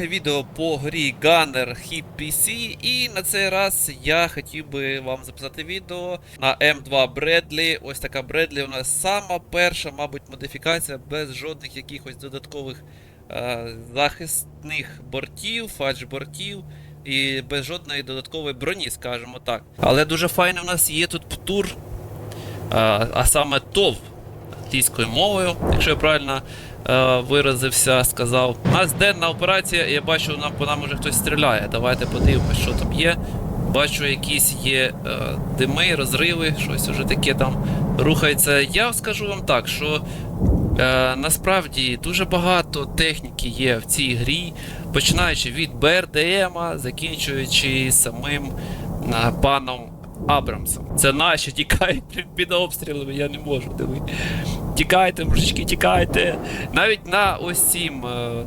друге відео по грі Gunner Hit PC. І на цей раз я хотів би вам записати відео на М2 Бредлі. Ось така Бредлі у нас сама перша, мабуть, модифікація без жодних якихось додаткових е, захисних бортів, фальш-бортів. І без жодної додаткової броні, скажімо так. Але дуже файно в нас є тут птур, а, а саме ТОВ англійською мовою, якщо я правильно е, виразився, сказав. У нас денна операція, я бачу, нам по нам уже хтось стріляє. Давайте подивимось, що там є. Бачу, якісь є е, дими, розриви, щось уже таке там рухається. Я скажу вам так, що е, насправді дуже багато техніки є в цій грі, починаючи від БРДМа, закінчуючи самим е, паном Абрамсом. Це наші тікають під- обстрілами, я не можу дивити. Тікайте, мужички, тікайте. Навіть на ось е,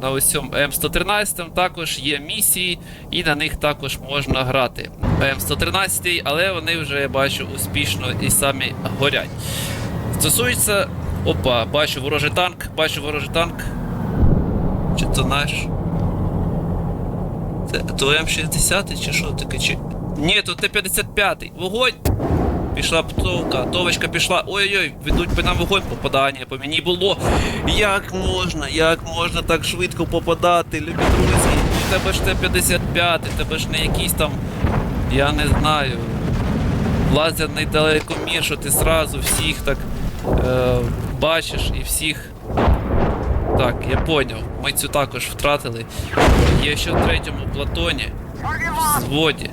на ось цьому М113 також є місії, і на них також можна грати. М113, але вони вже я бачу успішно і самі горять. Стосується. Опа, бачу ворожий танк, бачу ворожий танк. Чи то наш? Це то М60 чи що таке? Чи... Ні, то Т-55. Вогонь! Пішла птовка, товочка пішла. Ой-ой-ой, ведуть по нам вогонь попадання, по мені було. Як можна, як можна так швидко попадати, любі друзі? У тебе ж Т-55, у тебе ж не якийсь там, я не знаю, лазерний далекомір, що ти сразу всіх так е, бачиш і всіх. Так, я поняв. Ми цю також втратили. Є ще в третьому платоні. В зводі.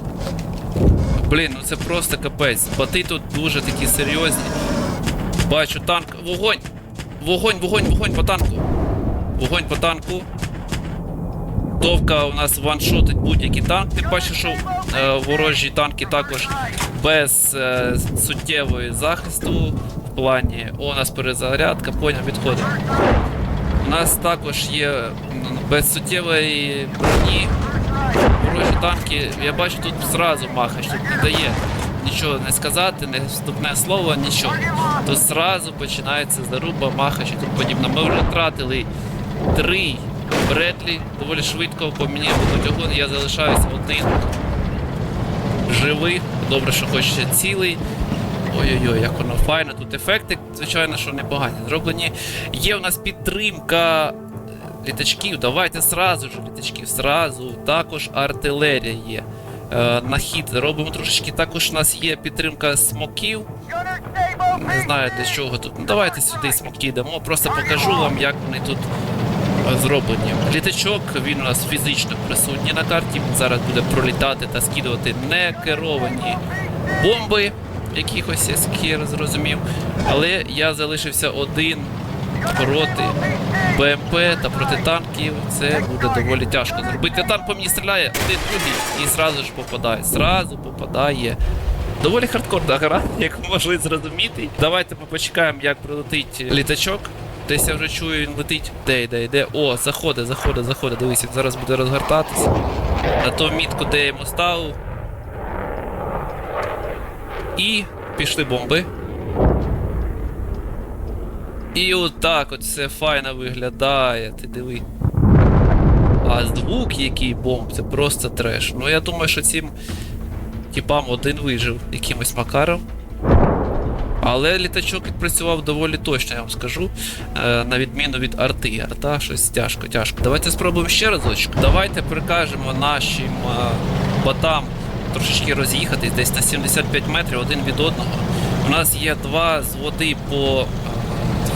Блін, ну це просто капець. Бати тут дуже такі серйозні. Бачу танк. Вогонь! Вогонь, вогонь, вогонь по танку. Вогонь по танку. Товка у нас ваншотить будь-який танк. Ти бачиш, що е, ворожі танки також без е, суттєвої захисту в плані. О, у нас перезарядка, поняв, відходимо. У нас також є без суттєвої броні ворожі танки. Я бачу тут зразу махач, тут не дає нічого не сказати, не вступне слово, нічого. Тут зразу починається заруба, махач і тому подібне. Ми вже втратили три Бредлі доволі швидко по мені будуть огонь, я залишаюся один живий. Добре, що хоч ще цілий. Ой-ой-ой, як воно файно. Тут ефекти, звичайно, що непогані зроблені. Є у нас підтримка літачків. Давайте сразу ж літачків, сразу. Також артилерія є. Е, на хід робимо трошечки. Також у нас є підтримка смоків. Не знаю для чого тут. Ну давайте сюди смоки дамо. Просто покажу вам, як вони тут е, зроблені. Літачок, він у нас фізично присутній на карті. Зараз буде пролітати та скидувати некеровані бомби. Якихось, як я зрозумів. Але я залишився один проти БМП та проти танків. Це буде доволі тяжко зробити. Танк по мені стріляє, один другий і зразу ж попадає. Зразу попадає. Доволі хардкорна гра, як могли зрозуміти. Давайте почекаємо, як прилетить літачок. Десь я вже чую, він летить. Де йде, йде. О, заходить, заходить, заходить. Дивись, він зараз буде розгортатися. На ту мітку, де я йому ставив. І пішли бомби. І отак от все файно виглядає. Ти диви. А звук, який бомб, це просто треш. Ну я думаю, що цим типам один вижив якимось макаром. Але літачок відпрацював доволі точно, я вам скажу. Е, на відміну від арти. Арта щось тяжко, тяжко. Давайте спробуємо ще разочок. Давайте прикажемо нашим е, ботам трошечки роз'їхатись десь на 75 метрів один від одного. У нас є два зводи по е,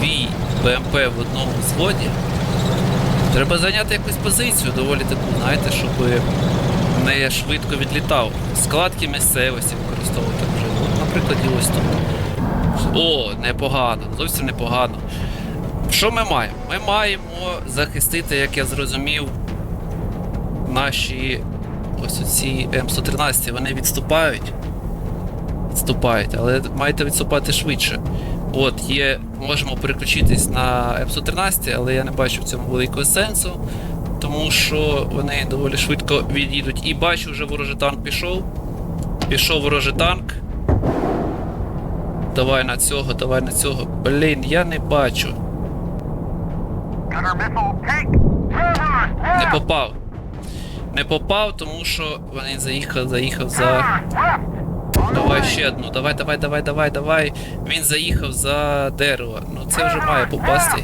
дві БМП в одному зводі. Треба зайняти якусь позицію доволі таку, знаєте, щоб не швидко відлітав. Складки місцевості використовувати вже. Наприклад, ось тут. О, непогано, зовсім непогано. Що ми маємо? Ми маємо захистити, як я зрозумів, наші ось оці М113, вони відступають. Відступають, але маєте відступати швидше. От, є, можемо переключитись на М113, але я не бачу в цьому великого сенсу, тому що вони доволі швидко відійдуть. І бачу, вже ворожий танк пішов. Пішов ворожий танк. Давай на цього, давай на цього. Блін, я не бачу. Не попав. Не попав, тому що він заїхав, заїхав за. Давай ще одну. Давай, давай, давай, давай, давай. Він заїхав за дерево. Ну це вже має попасти.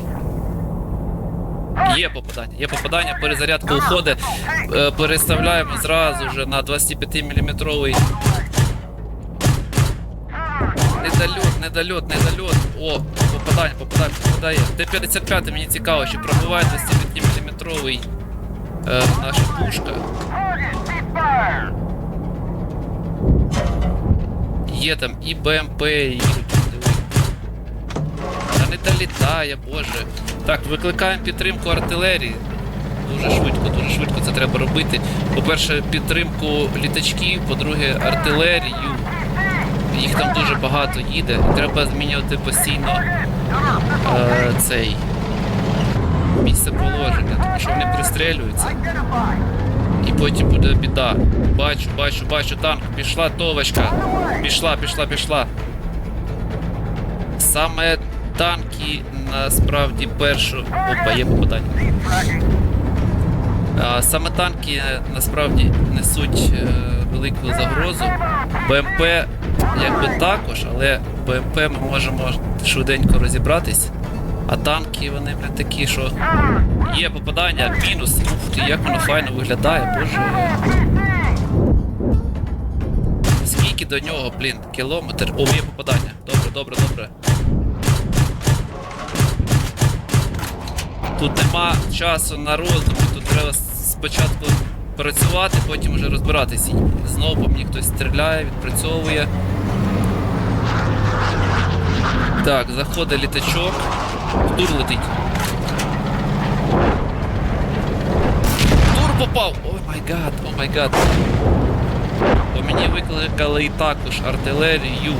Є попадання, є попадання, перезарядка уходить. Е, Переставляємо зразу вже на 25 мм. Недольот, недольот, недольот. О, попадання, попадання, попадає. Т-55 мені цікаво, чи пробиває 25 мм е, наша пушка. Є там і БМП, і. Та не долітає, боже. Так, викликаємо підтримку артилерії. Дуже швидко, дуже швидко це треба робити. По-перше, підтримку літачків, по-друге, артилерію. Їх там дуже багато їде. Треба змінювати постійно е, цей місце положення, тому що вони пристрелюються. І потім буде біда. Бачу, бачу, бачу танк. Пішла товочка. Пішла, пішла, пішла. Саме танки насправді першу. Опа, є попадання. Саме танки насправді несуть е, велику загрозу. БМП якби також, але БМП ми можемо швиденько розібратись. А танки вони блін, такі, що є попадання, мінус. Ух як воно файно виглядає, боже. Скільки до нього, блін, кілометр. О, є попадання. Добре, добре, добре. Тут нема часу на роздум, тут треба спочатку працювати, потім вже розбиратись. Знову по мені хтось стріляє, відпрацьовує. Так, заходить літачок. Тур летить. Тур попав! О май гад, о май гад. По мені викликали і також артилерію.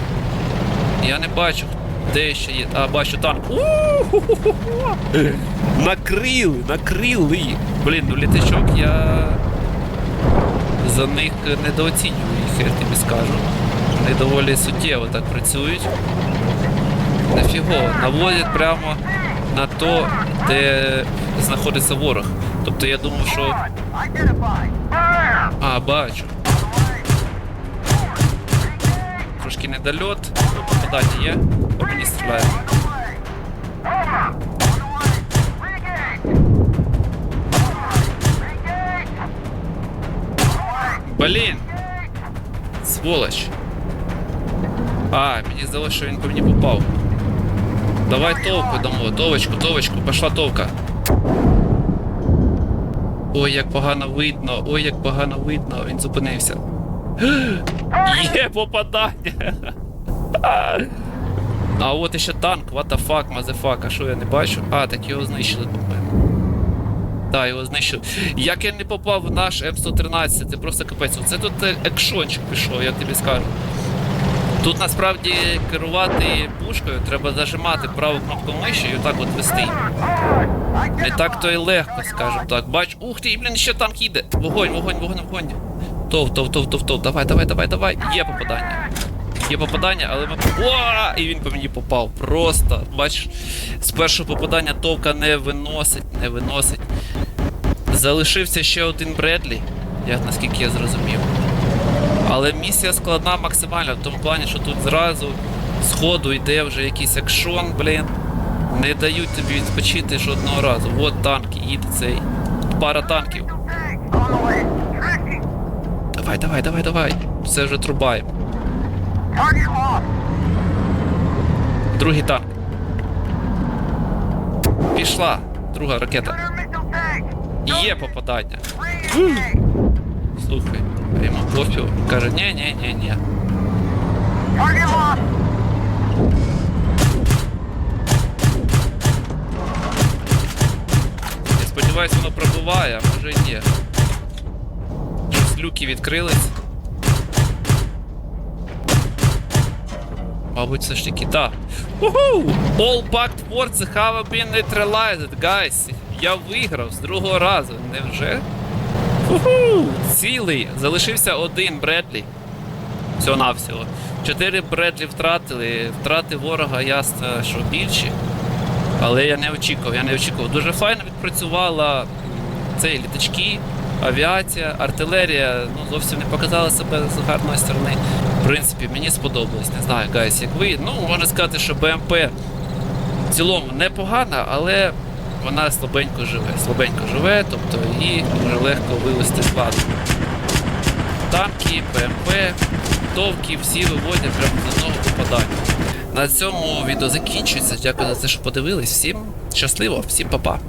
Я не бачу, де ще є. А, бачу танк. Накрили, накрили. Блін, ну літачок я за них недооцінюю їх, я тобі скажу. Вони доволі суттєво так працюють. Нафігово, наводять прямо на то, де знаходиться ворог. Тобто я думав, що. А, бачу. Трошки недольот, ну, попадання є, по мені стріляє. Блін! Сволоч. А, мені здалося, що він по мені попав. Давай товку дамо, товочку, товочку, пішла товка. Ой, як погано видно, ой, як погано видно, він зупинився. Є попадання. А от іще танк, what the fuck, motherfuck, а що я не бачу? А, так його знищили, по-моєму. Так, його знищили. Як я не попав в наш М113, це просто капець. Це тут е, екшончик пішов, я тобі скажу. Тут насправді керувати пушкою треба зажимати праву кнопку миші і отак от вести. Не так то й легко, скажімо так. Бач, ух ти, блін, ще танк їде. Вогонь, вогонь, вогонь, вогонь. Тов, тов, тов, тов, тов. Давай, давай, давай, давай. Є попадання. Є попадання, але ми. О! І він по мені попав. Просто. Бачиш, з першого попадання товка не виносить, не виносить. Залишився ще один Бредлі, як наскільки я зрозумів. Але місія складна максимально, в тому плані, що тут зразу з ходу йде вже якийсь екшон, блін. Не дають тобі відпочити жодного разу. От танки, їде цей. Пара танків. Давай, давай, давай, давай. Все вже трубаємо. Другий танк. Пішла. Друга ракета. Є попадання. Слухай, йому пофіг. Каже, ні, ні, ні, ні. Я сподіваюся, воно пробуває, а може і ні. Щось люки відкрились. Мабуть, все ж таки, так. Уху! All packed forces have been neutralized, guys. Я виграв з другого разу. Невже? Цілий. Залишився один Бредлі. Всього навсього. Чотири Бредлі втратили. Втрати ворога ясно, що більші. Але я не очікував, я не очікував. Дуже файно відпрацювала цей літачки. авіація, артилерія ну, зовсім не показала себе з гарної сторони. В принципі, мені сподобалось. Не знаю, гайс, як ви. Ну, можна сказати, що БМП в цілому непогана, але вона слабенько живе. Слабенько живе, тобто її дуже легко вивести з ладу. Танки, ПМП, товки, всі виводять прямо з одного попадання. На цьому відео закінчується. Дякую за те, що подивились. Всім щасливо, всім па-па.